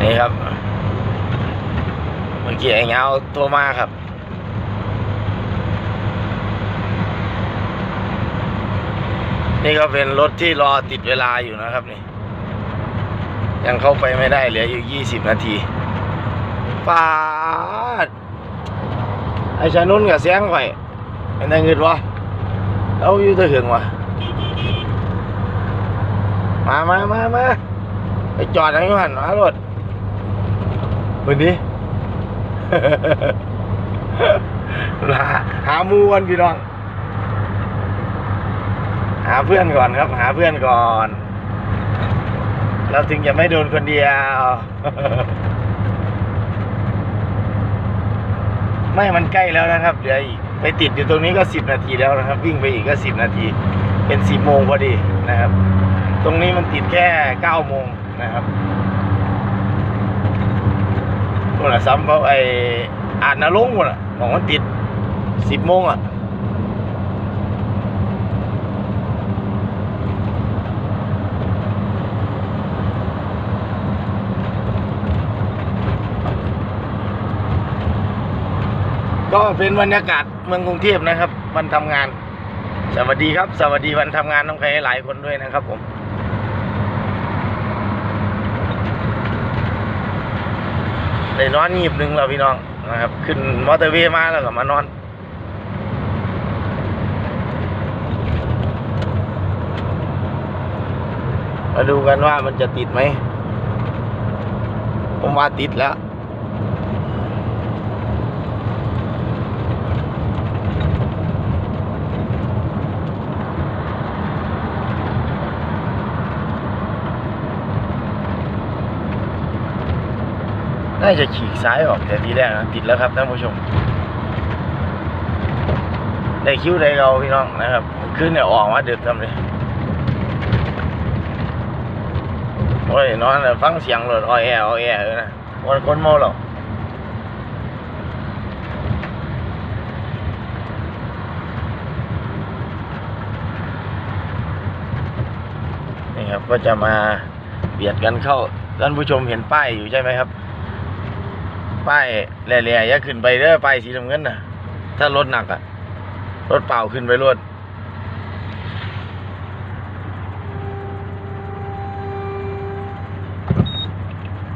นี่ครับ เมื่อกี้ไอ้เงาโทรมาครับนี่ก็เป็นรถที่รอติดเวลาอยู่นะครับนี่ ยังเข้าไปไม่ได้เหลืออยู่ยี่สิบนาทีปาดไอ้ชานุ่นกับเสียงข่อยเป็นไงเงินวะเอาอยู่ตะหึงวะมามามามาไปจอดอะไรกันมารถ วันนี้หาหามูกันพี่น้อง หาเพื่อนก่อนครับ หาเพื่อนก่อน เราถึงจะไม่โดนคนเดียว ไม่มันใกล้แล้วนะครับเดี๋ยวอีกไปติดอยู่ตรงนี้ก็สิบนาทีแล้วนะครับ วิ่งไปอีกก็สิบนาที เป็นสิบโมงพอดีนะครับ ตรงนี้มันติดแค่เก้าโมงนะครับ นู่นน่ะซ้ำเพราะไออ่านนรงค์นู่นน่ะบอกว่าติดสิบโมงอะก็เป็นบรรยากาศเมืองกรุงเทพนะครับ วันทำงาน สวัสดีครับ สวัสดีวันทำงานน้องใครหลายคนด้วยนะครับผม ได้นอนงีบหนึ่งแล้วพี่น้องนะครับ ขึ้นมอเตอร์เวย์มาแล้วก็มานอนมาดูกันว่ามันจะติดไหม ผมว่าติดแล้ว น่าจะฉีกซ้ายออกแต่ทีแรกนะติดแล้วครับท่านผู้ชมได้คิ้วได้เราพี่น้องนะครับขึ้นเนี่ยออกมาดึกทำเลยโอ้ยนอนฟังเสียงรถอ้อยแออ้อยแอเลยนะวันคนเมาหรอกนี่ครับก็จะมาเบียดกันเข้าท่านผู้ชมเห็นป้ายอยู่ใช่ไหมครับ ป้ายแหล่ๆอย่าขึ้นไปเด้อป้ายสีน้ำเงินนะถ้ารถหนักอะ รถเปล่าขึ้นไปรวด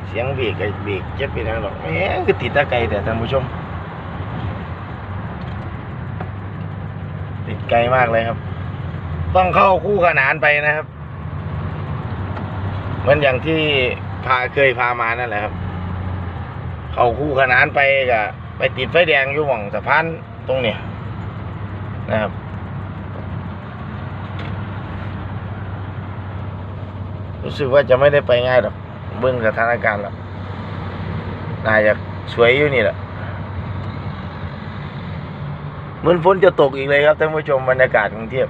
เสียงเบรกกับเบรกจะเป็นอะไรหรอกแหมคือติดตะไกลแต่ท่านผู้ชม ติดไกลมากเลยครับ ต้องเข้าคู่ขนานไปนะครับ เหมือนอย่างที่พาเคยพามานั่นแหละครับ เขาคู่ขนานไปกับไปติดไฟแดงอยู่หว่องสะพานตรงเนี้ยนะครับรู้สึกว่าจะไม่ได้ไปง่ายหรอกเบื้องสถานการณ์แล้วน่าจะสวยอยู่นี่แหละเหมือนฝนจะตกอีกเลยครับท่านผู้ชมบรรยากาศกรุงเทพ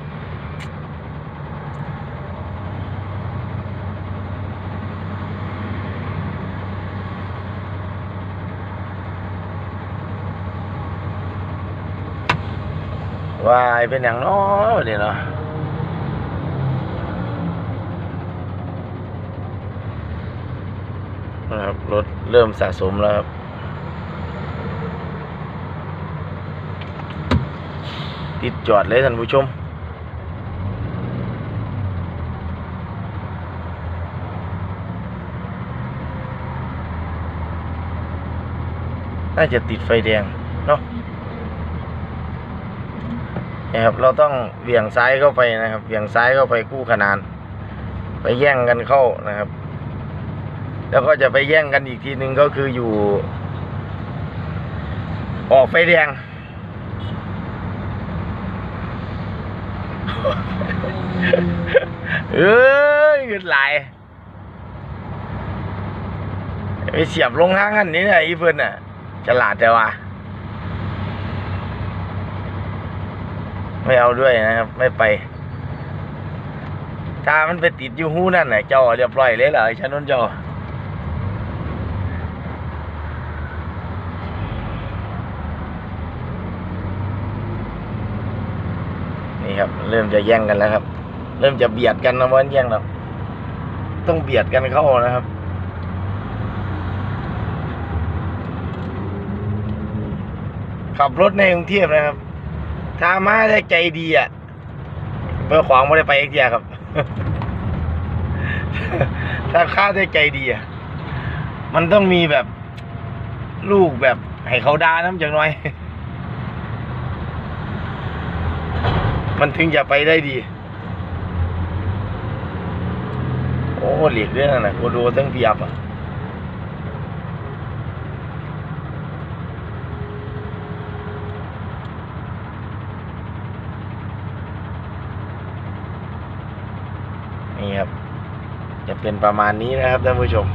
เป็นอย่างน้อเดี๋ยวเนาะนะครับรถเริ่มสะสมแล้วครับติดจอดเลยท่านผู้ชมน่าจะติดไฟแดงเนาะ นะครับเราต้องเบี่ยงซ้ายเข้าไปนะครับเบี่ยงซ้ายเข้าไปคู่ขนาน ไปแย่งกันเข้านะครับ แล้วก็จะไปแย่งกันอีกทีหนึ่งก็คืออยู่ ออกไฟแดงเอ้ยเงินไหลไปเสียบลงห้างอันนี้นะอีเพิ่อนน่ะฉลาดแต่ว่า ไม่เอาด้วยนะครับ ไม่ไป ตามันไปติดอยู่หูนั่นแหละจอาเรียบร้อยเลยเหรอฉันนนจอนี่ครับ เริ่มจะแย่งกันแล้วครับ เริ่มจะเบียดกันนะวันแย่งเราต้องเบียดกันเข้านะครับขับรถในกรุงเทพนะครับ ถ้ามาได้ใจดีอะเพื่อขวางไม่ได้ไปเอกเทียครับ ถ้าข้าได้ใจดีอะมันต้องมีแบบลูกแบบให้เขาด่าน้ำจังน่อย มันถึงจะไปได้ดี โอ้เหลีกเรื่องนะโกูดูตั้งเพียบอะ นี่ครับ จะ เป็นประมาณนี้นะครับท่านผู้ชม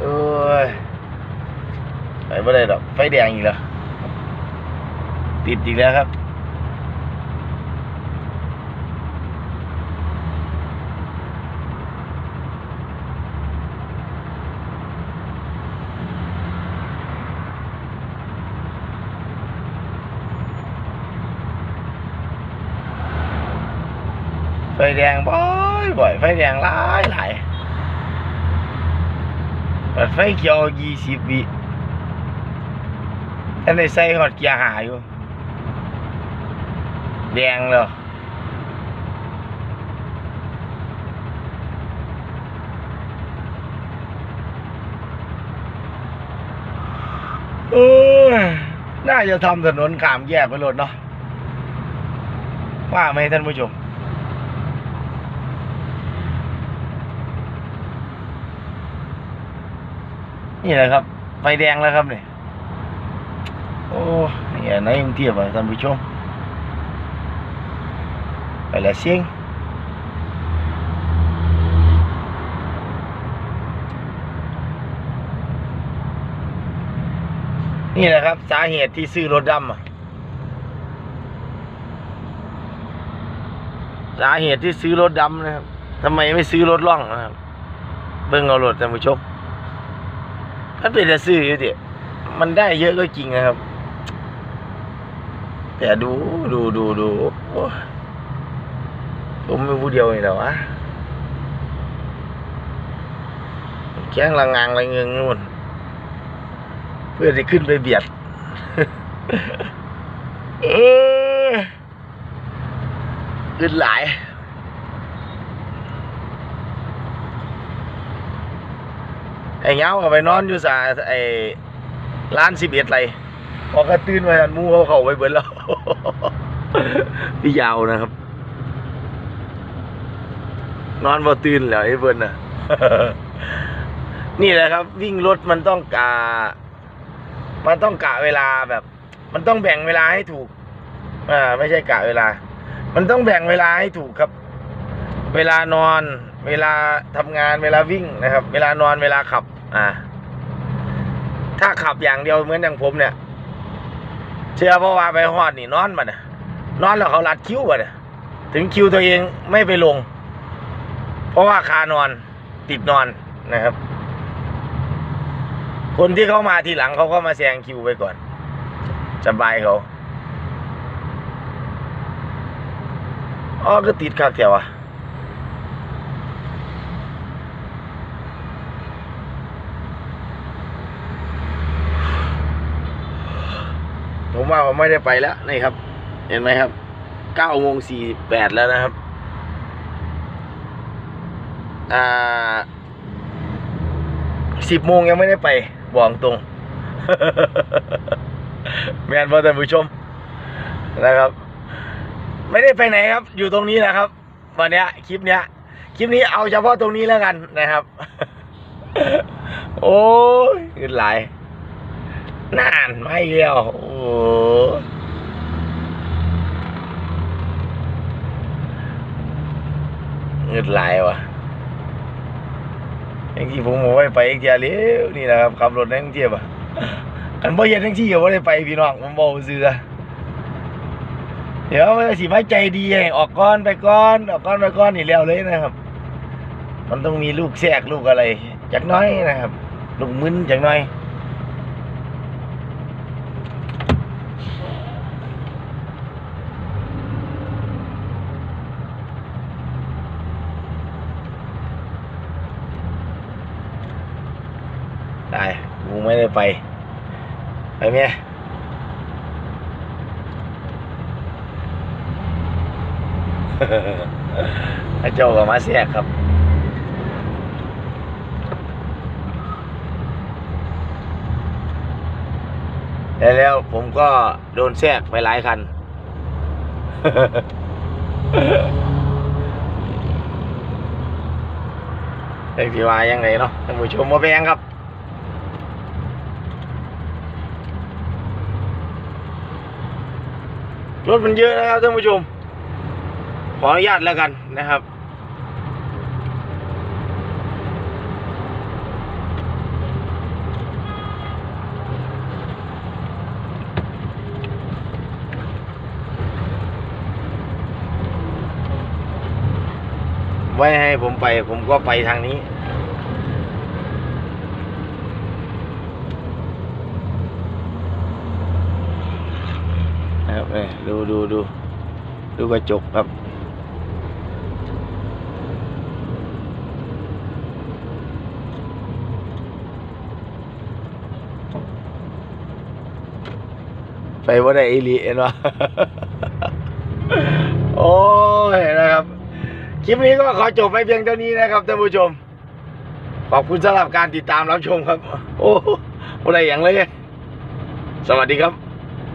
เอ้ยไปไม่ได้ดอกไฟแดงอีกแล้วติดอีกแล้วครับ ไฟแดงบ่อยบ่อยไฟแดงหลายหลายเปิดไฟเขียวยี่สิบวิท่านได้ใส่หอดเกียร์หาอยู่ แดงเลยเออน่าจะทำถนนขามแยกไปรถเนาะว่าไหมท่านผู้ชม นี่แหละครับ ไฟแดงแล้วครับเนี่ยโอ้ยในกรุงเทพอะท่านผู้ชม ไปล้วเสียงนี่แหละครับ สาเหตุที่ซื้อรถดำสาเหตุที่ซื้อรถดำนะครับทำไมไม่ซื้อรถล่องนะครับ เบิ่งเอารถท่านผู้ชม มันเป็นแต่ซื้ออยู่ดิมันได้เยอะก็จริงนะครับ แต่ดูดูดูดูโอ้ยผมเป็นผู้เดียวนี่แหละวะแข้งละงางละเงงนู่นเพื่อจะขึ้นไปเบียดเออขึ้นหลาย ไอ้เงาก็ไปนอนอยู่สาไอ้ร้านสิบเอ็ดไรพอกระตื้นไปอันมูเขาเขาไปเบิดแล้วพี่ยาวนะครับ นอนบ่ตื่นแล้วไอ้เบิ้นน่ะ นี่แหละครับ วิ่งรถมันต้องกะมันต้องกะเวลาแบบ มันต้องแบ่งเวลาให้ถูก อ่า ไม่ใช่กะเวลา มันต้องแบ่งเวลาให้ถูกครับ เวลานอน เวลาทำงานเวลาวิ่งนะครับ เวลานอนเวลาขับ อ่า ถ้าขับอย่างเดียวเหมือนอย่างผมเนี่ย เชื่อเพราะว่าไปฮอดนี่นอนมาเนี่ยนอนแล้วเขารัดคิ้วมาเนี่ยถึงคิวตัวเองไม่ไปลง เพราะว่าคานอนติดนอนนะครับ คนที่เขามาทีหลังเขาก็มาแซงคิวไปก่อนสบายเขาอ๋อก็ติดคักแถวอะ ผมว่าผมไม่ได้ไปแล้วนี่ครับ เห็นไหมครับเก้าโมงสี่แปดแล้วนะครับ อ่าสิบโมงยังไม่ได้ไปบอกตรง แมนพอท่านผู้ชมนะครับ ไม่ได้ไปไหนครับ อยู่ตรงนี้นะครับ วันนี้คลิปเนี้ย คลิปนี้เอาเฉพาะตรงนี้แล้วกันนะครับ โอ้ยเงินหลาย นานไม่เดียวโอ้โหเงินหลายวะอย่างที่ผมบอกไว้ไปอีกเทียเร็วนี่นะครับขับรถในกรุงเทพอะกันบ่เห็นทั้งที่ก็บ่ได้ไปพี่น้องผมบอกซื่อเดี๋ยวมันสิมาใจดีออกก้อนไปก้อน ออกก้อนไปก้อนนี่แล้วเลยนะครับ มันต้องมีลูกแทรกลูกอะไรจักน้อยนะครับ ลูกมึนจักน้อย ไป ไปไหมพระเจ้าก็มาแทรกครับแล้วผมก็โดนแทรกไปหลายคันเด็กที่วายังไงเนาะท่านผู้ชมมาแพงครับ รถมันเยอะนะครับท่านผู้ชม ขออนุญาตแล้วกันนะครับ ไว้ให้ผมไป ผมก็ไปทางนี้ นะครับเอ้ยดูดูดูดูกระจกครับไปว่าได้อีหลีเห็นวะโอ้ยนะครับ คลิปนี้ก็ขอจบไปเพียงเท่านี้นะครับท่านผู้ชม ขอบคุณสำหรับการติดตามรับชมครับ โอ้ไม่ได้อย่างเลย สวัสดีครับ